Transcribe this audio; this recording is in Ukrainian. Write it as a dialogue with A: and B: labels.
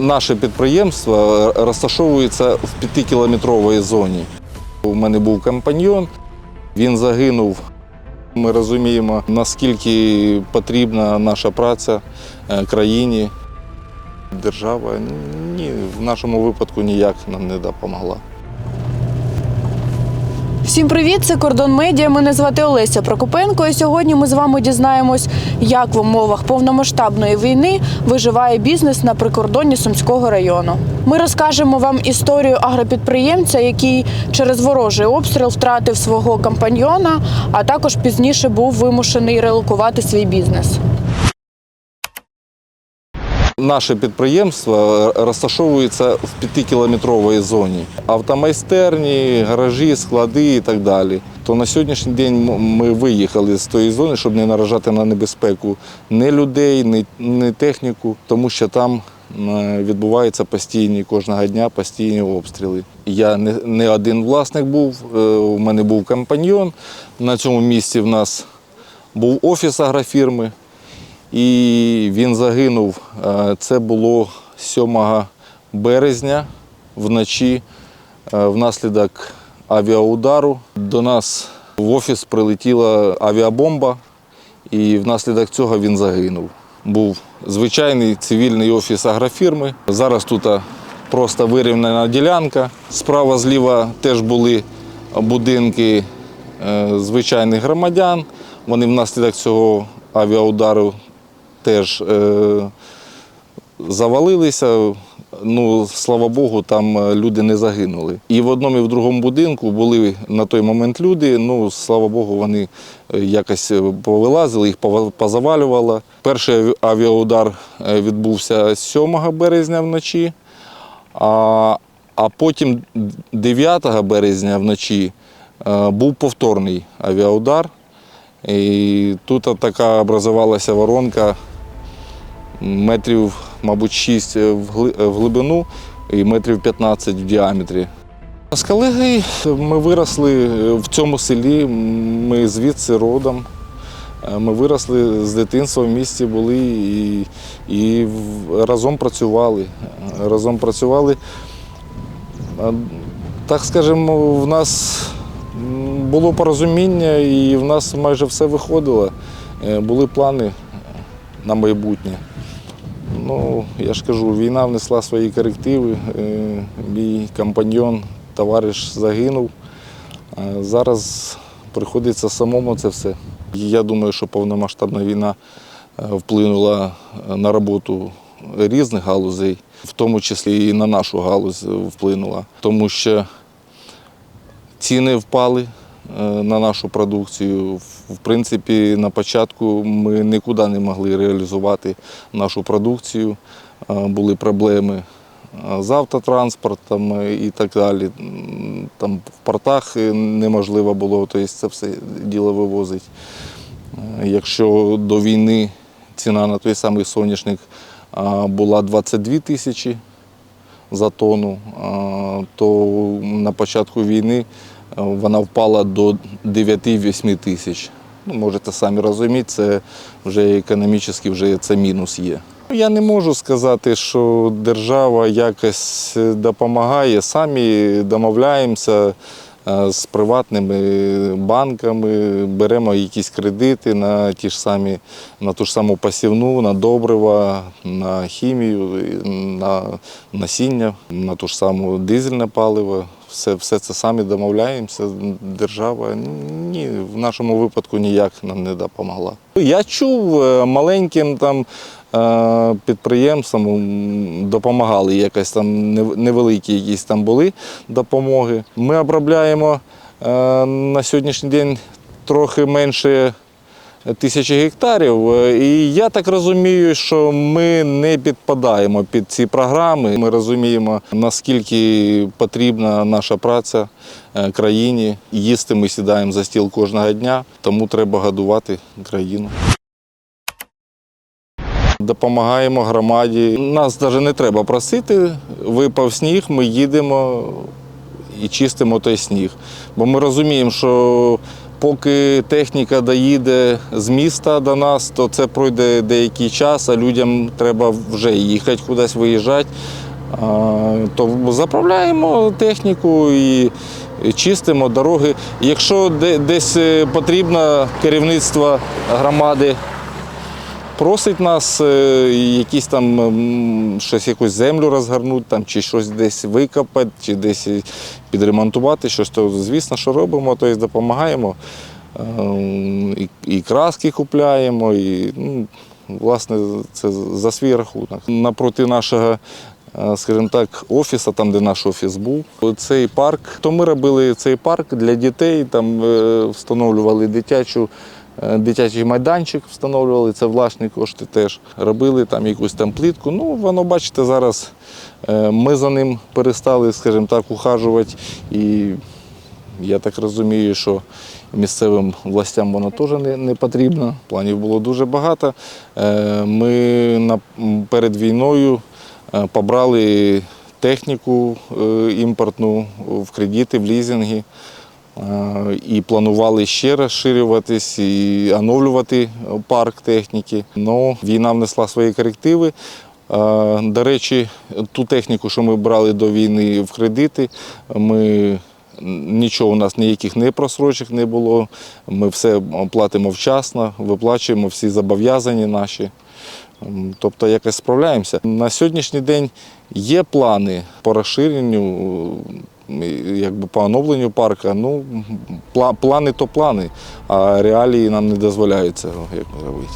A: Наше підприємство розташовується в п'ятикілометровій зоні. У мене був компаньйон, він загинув. Ми розуміємо, наскільки потрібна наша праця е, країні. Держава ні, в нашому випадку ніяк нам не допомогла.
B: Всім привіт! Це кордон медіа. Мене звати Олеся Прокопенко. І сьогодні ми з вами дізнаємось, як в умовах повномасштабної війни виживає бізнес на прикордонні Сумського району. Ми розкажемо вам історію агропідприємця, який через ворожий обстріл втратив свого компаньйона, а також пізніше був вимушений релокувати свій бізнес.
A: Наше підприємство розташовується в п'ятикілометровій зоні. Автомайстерні, гаражі, склади і так далі. То на сьогоднішній день ми виїхали з тої зони, щоб не наражати на небезпеку ні людей, ні, ні техніку, тому що там е, відбуваються постійні кожного дня постійні обстріли. Я не, не один власник був, е, у мене був компаньйон. На цьому місці в нас був офіс агрофірми. І він загинув. Е, Це було 7 березня вночі е, внаслідок авіаудару. До нас в офіс прилетіла авіабомба, і внаслідок цього він загинув. Був звичайний цивільний офіс агрофірми. Зараз тут е, просто вирівняна ділянка. Справа зліва теж були будинки звичайних громадян. Вони внаслідок цього авіаудару теж е, завалилися. Ну, слава Богу, там е, люди не загинули. І в одному і в другому будинку були на той момент люди. Ну, слава Богу, вони е, якось повилазили, їх позавалювало. Перший авіаудар відбувся 7 березня вночі, а, а потім 9 березня вночі був повторний авіаудар. І тут така образувалася воронка метрів, мабуть, 6 в глибину і метрів 15 в діаметрі. З колегою ми виросли в цьому селі, ми звідси родом. Ми виросли з дитинства в місті були і, і разом працювали. Разом працювали. Так скажемо, в нас було порозуміння і в нас майже все виходило. Е, Були плани на майбутнє. Ну, я ж кажу, війна внесла свої корективи. Е, Мій компаньйон, товариш загинув. Зараз приходиться самому це все. Я думаю, що повномасштабна війна е, вплинула на роботу різних галузей, в тому числі і на нашу галузь вплинула, тому що ціни впали е, на нашу продукцію. В- принципі, на початку ми нікуди не могли реалізувати нашу продукцію, е, були проблеми е, з автотранспортом е, і так далі. Там в портах е, неможливо було тобто це все діло вивозити. Е, Якщо до війни ціна на той самий соняшник була 22 тисячі за тонну, то на початку війни вона впала до 9-8 тисяч. Ну, можете самі розуміти, це вже економічно вже це мінус є. Я не можу сказати, що держава якось допомагає. Самі домовляємося е, з приватними банками, беремо якісь кредити на ті ж самі, на ту ж саму посівну, на добрива, на хімію, на насіння, на ту ж саму дизельне паливо. Все, все це самі домовляємося. Держава ні, в нашому випадку ніяк нам не допомогла. Я чув е, маленьким там е, підприємствам допомагали якось там нев- невеликі якісь там були допомоги. Ми обробляємо е, на сьогоднішній день трохи менше тисячі гектарів. Е, І я так розумію, що ми не підпадаємо під ці програми. Ми розуміємо, наскільки потрібна наша праця е, країні. Їсти ми сідаємо за стіл кожного дня, тому треба годувати країну. Допомагаємо громаді. Нас навіть не треба просити. Випав сніг, ми їдемо і чистимо той сніг. Бо ми розуміємо, що Поки техніка доїде з міста до нас, то це пройде деякий час, а людям треба вже їхати кудись виїжджати. То заправляємо техніку і чистимо дороги. Якщо десь е, потрібно керівництво громади просить нас е, якісь там щось, якусь землю розгорнути, там, чи щось десь викопати, чи десь е, підремонтувати щось, то звісно, що робимо, тобто допомагаємо. Е, І, і краски купляємо, і ну, власне це за свій рахунок. Напроти нашого. е, Скажімо так, офісу, там, де наш офіс був, цей парк. То ми робили цей парк для дітей, там встановлювали дитячу Дитячий майданчик встановлювали, це власні кошти теж. Робили там якусь там плитку. Ну, воно, бачите, зараз е, ми за ним перестали, скажімо так, ухажувати. І я так розумію, що місцевим властям воно теж не, не потрібно. Планів було дуже багато. Е, Ми перед війною е, побрали техніку е, імпортну в кредити, в лізинги. Е, І планували ще розширюватись і оновлювати парк техніки. Ну, війна внесла свої корективи. Е, До речі, ту техніку, що ми брали до війни в кредити, ми нічого у нас ніяких не просрочок не було. Ми все платимо вчасно, виплачуємо всі зобов'язання наші. Тобто якось справляємося. На сьогоднішній день є плани по розширенню, якби по оновленню парка. Ну, плани то плани, а реалії нам не дозволяють цього як робити.